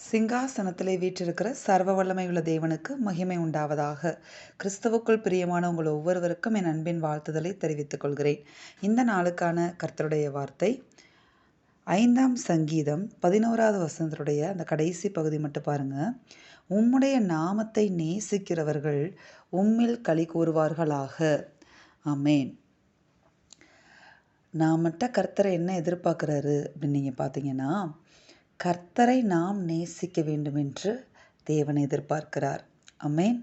சிங்காசனத்திலே வீற்றிருக்கிற சர்வ வல்லமையுள்ள தேவனுக்கு மகிமை உண்டாவதாக. கிறிஸ்துவுக்குள் பிரியமான உங்கள் ஒவ்வொருவருக்கும் என் அன்பின் வாழ்த்துதலை தெரிவித்துக் கொள்கிறேன். இந்த நாளுக்கான கர்த்தருடைய வார்த்தை ஐந்தாம் சங்கீதம் பதினோராவது வசனத்துடைய அந்த கடைசி பகுதி மட்டும் பாருங்க. உம்முடைய நாமத்தை நேசிக்கிறவர்கள் உம்மில் களி கூறுவார்களாக. அமேன் நாமட்ட கர்த்தரை என்ன எதிர்பார்க்குறாரு அப்படின்னு நீங்கள் பார்த்தீங்கன்னா கர்த்தரை நாம் நேசிக்க வேண்டும் என்று தேவன் எதிர்பார்க்கிறார். அமேன்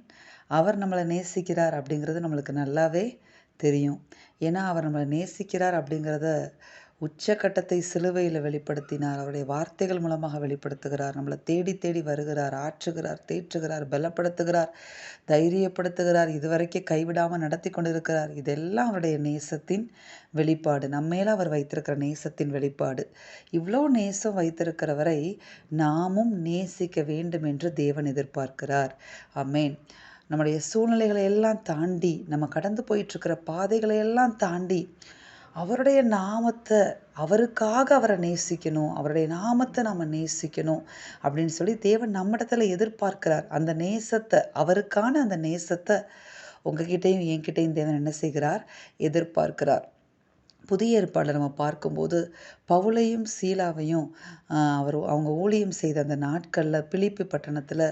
அவர் நம்மளை நேசிக்கிறார் அப்படிங்கிறது நம்மளுக்கு நல்லாவே தெரியும். ஏன்னா அவர் நம்மளை நேசிக்கிறார் அப்படிங்கிறத உச்சக்கட்டத்தை சிலுவையில் வெளிப்படுத்தினார். அவருடைய வார்த்தைகள் மூலமாக வெளிப்படுத்துகிறார். நம்மளை தேடி தேடி வருகிறார். ஆற்றுகிறார் தேற்றுகிறார் பலப்படுத்துகிறார் தைரியப்படுத்துகிறார். இதுவரைக்கும் கைவிடாமல் நடத்தி கொண்டிருக்கிறார். இதெல்லாம் அவருடைய நேசத்தின் வெளிப்பாடு. நம்மேல அவர் வைத்திருக்கிற நேசத்தின் வெளிப்பாடு. இவ்வளோ நேசம் வைத்திருக்கிறவரை நாமும் நேசிக்க வேண்டும் என்று தேவன் எதிர்பார்க்கிறார். அமேன் நம்முடைய சூழ்நிலைகளை எல்லாம் தாண்டி நம்ம கடந்து போயிட்டுருக்கிற பாதைகளை எல்லாம் தாண்டி அவருடைய நாமத்தை அவருக்காக அவரை நேசிக்கணும் அவருடைய நாமத்தை நம்ம நேசிக்கணும் அப்படின்னு சொல்லி தேவன் நம்மிடத்துல எதிர்பார்க்கிறார். அந்த நேசத்தை அவருக்கான அந்த நேசத்தை உங்ககிட்டையும் என்கிட்டையும் தேவன் என்ன செய்கிறார்? எதிர்பார்க்கிறார். புதிய ஏற்பாடில் நம்ம பார்க்கும்போது பவுலையும் சீலாவையும் அவர் அவங்க ஊழியம் செய்த அந்த நாட்களில் பிலிப்பி பட்டணத்தில்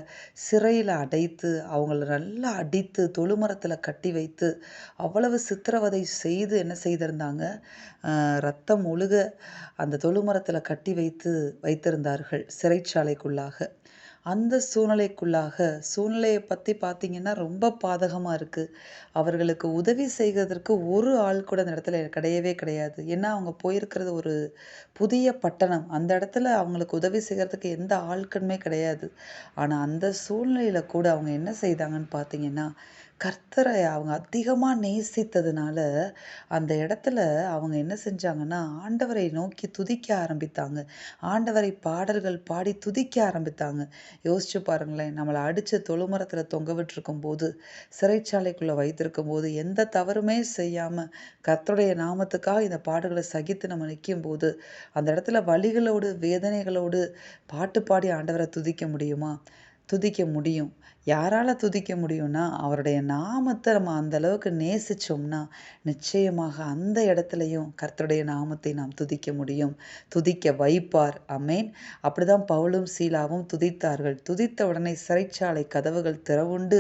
சிறையில் அடைத்து அவங்கள நல்லா அடித்து தொழுமரத்தில் கட்டி வைத்து அவ்வளவு சித்திரவதை செய்து என்ன செய்திருந்தாங்க? ரத்தம் ஒழுக அந்த தொழுமரத்தில் கட்டி வைத்து வைத்திருந்தார்கள் சிறைச்சாலைக்குள்ளாக. அந்த சூழ்நிலைக்குள்ளாக சூழ்நிலையை பற்றி பார்த்திங்கன்னா ரொம்ப பாதகமாக இருக்குது அவர்களுக்கு உதவி செய்வதற்கு ஒரு ஆள் கூட அந்த இடத்துல கிடையவே கிடையாது. ஏன்னா அவங்க போயிருக்கிறது ஒரு புதிய பட்டணம். அந்த இடத்துல அவங்களுக்கு உதவி செய்கிறதுக்கு எந்த ஆட்களுமே கிடையாது. ஆனால் அந்த சூழ்நிலையில் கூட அவங்க என்ன செய்தாங்கன்னு பார்த்தீங்கன்னா கர்த்தரை அவங்க அதிகமாக நேசித்ததுனால அந்த இடத்துல அவங்க என்ன செஞ்சாங்கன்னா ஆண்டவரை நோக்கி துதிக்க ஆரம்பித்தாங்க. ஆண்டவரை பாடல்கள் பாடி துதிக்க ஆரம்பித்தாங்க. யோசிச்சு பாருங்களேன் நம்மளை அடித்து தொழுமரத்தில் தொங்க விட்டுருக்கும் போது சிறைச்சாலைக்குள்ளே வைத்திருக்கும் போது எந்த தவறுமே செய்யாமல் கர்த்தருடைய நாமத்துக்காக இந்த பாடல்களை சகித்து நம்ம நிற்கும் போது அந்த இடத்துல வழிகளோடு வேதனைகளோடு பாட்டு பாடி ஆண்டவரை துதிக்க முடியுமா? துதிக்க முடியும். யாரால் துதிக்க முடியும்னா அவருடைய நாமத்தை நம்ம அந்த அளவுக்கு நேசித்தோம்னா நிச்சயமாக அந்த இடத்துலையும் கர்த்தருடைய நாமத்தை நாம் துதிக்க முடியும். துதிக்க வைப்பார். அமேன் அப்படிதான் பவுலும் சீலாவும் துதித்தார்கள். துதித்த உடனே சிறைச்சாலை கதவுகள் திறவுண்டு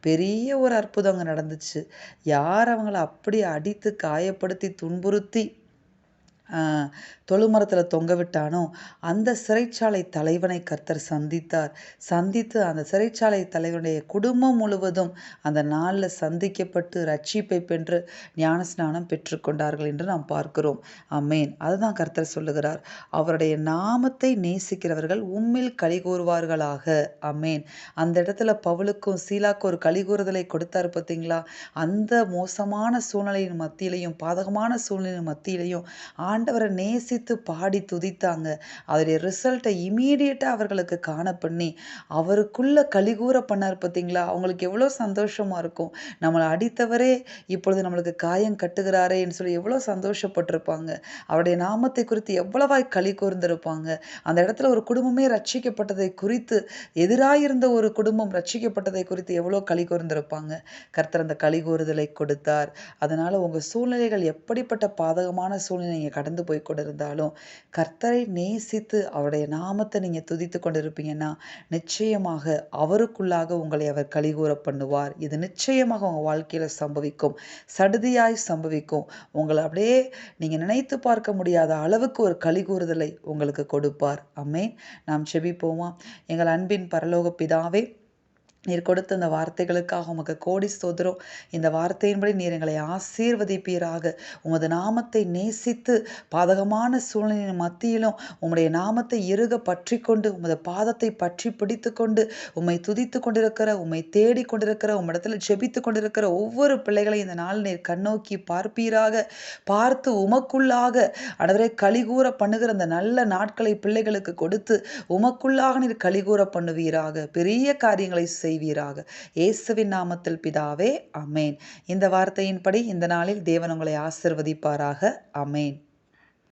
பெரிய ஒரு அற்புதம் அங்கே நடந்துச்சு. யார் அவங்கள அப்படி அடித்து காயப்படுத்தி துன்புறுத்தி தொழுமரத்தில் தொங்க விட்டானோ அந்த சிறைச்சாலை தலைவனை கர்த்தர் சந்தித்தார். சந்தித்து அந்த சிறைச்சாலை தலைவனுடைய குடும்பம் முழுவதும் அந்த நாளில் சந்திக்கப்பட்டு ரட்சிப்பை பெற்று ஞானஸ்நானம் பெற்றுக்கொண்டார்கள் என்று நாம் பார்க்கிறோம். அம்மேன் அதுதான் கர்த்தர் சொல்லுகிறார். அவருடைய நாமத்தை நேசிக்கிறவர்கள் உம்மில் களி கூறுவார்களாக அம்மேன் அந்த இடத்துல பவுலுக்கும் சீலாக்கும் ஒரு களி கூறுதலை பார்த்தீங்களா அந்த மோசமான சூழ்நிலையின் மத்தியிலையும் பாதகமான சூழ்நிலையின் மத்தியிலையும் ஆண்டவரை நேசித்து பாடி துதித்தாங்க. அவருடைய ரிசல்ட்டை இமீடியட்டாக அவர்களுக்கு காண பண்ணி அவருக்குள்ளே கலிகூற பண்ணார் பார்த்தீங்களா அவங்களுக்கு எவ்வளோ சந்தோஷமாக இருக்கும். நம்மளை அடித்தவரே இப்பொழுது நம்மளுக்கு காயம் கட்டுகிறாரேன்னு சொல்லி எவ்வளோ சந்தோஷப்பட்டிருப்பாங்க. அவருடைய நாமத்தை குறித்து எவ்வளவாய் களி கூர்ந்திருப்பாங்க. அந்த இடத்துல ஒரு குடும்பமே ரட்சிக்கப்பட்டதை குறித்து எதிராயிருந்த ஒரு குடும்பம் ரட்சிக்கப்பட்டதை குறித்து எவ்வளோ களி கூர்ந்திருப்பாங்க. கர்த்தர் அந்த களி கூறுதலை கொடுத்தார். அதனால் உங்கள் சூழ்நிலைகள் எப்படிப்பட்ட பாதகமான சூழ்நிலை நீங்கள் கடந்து போய் கொண்டிருந்தாலும் கர்த்தரை நேசித்து அவருடைய நாமத்தை நீங்கள் துதித்து கொண்டிருப்பீங்கன்னா நிச்சயமாக அவருக்குள்ளாக உங்களை அவர் கலிகூற பண்ணுவார். இது நிச்சயமாக உங்கள் வாழ்க்கையில் சம்பவிக்கும். சடுதியாய் சம்பவிக்கும். உங்களை அப்படியே நீங்கள் நினைத்து பார்க்க முடியாத அளவுக்கு ஒரு கலிகூறுதலை உங்களுக்கு கொடுப்பார். அம்மேன் நாம் செபிப்போமா? எங்கள் அன்பின் பரலோக பிதாவே நீர் கொடுத்த இந்த வார்த்தைகளுக்காக உமக்கு கோடி சோதரம் இந்த வார்த்தையின்படி நீர் எங்களை ஆசீர்வதிப்பீராக. உமது நாமத்தை நேசித்து பாதகமான சூழ்நிலையின் மத்தியிலும் உம்முடைய நாமத்தை இறுக பற்றி கொண்டு உமது பாதத்தை பற்றி பிடித்து கொண்டு உம்மை துதித்து கொண்டிருக்கிற உம்மை தேடி கொண்டிருக்கிற உம்மிடத்தில் ஜெபித்து கொண்டிருக்கிற ஒவ்வொரு பிள்ளைகளையும் இந்த நாள் நீர் கண்ணோக்கி பார்ப்பீராக. பார்த்து உமக்குள்ளாக அடவரை கலிகூற பண்ணுகிற அந்த நல்ல நாட்களை பிள்ளைகளுக்கு கொடுத்து உமக்குள்ளாக நீர் கலிகூற பண்ணுவீராக. பெரிய காரியங்களை செய் செய்வீராக. இயேசுவின் நாமத்தில் பிதாவே அமேன். இந்த வார்த்தையின்படி இந்த நாளில் தேவன் உங்களை ஆசிர்வதிப்பாராக. அமேன்.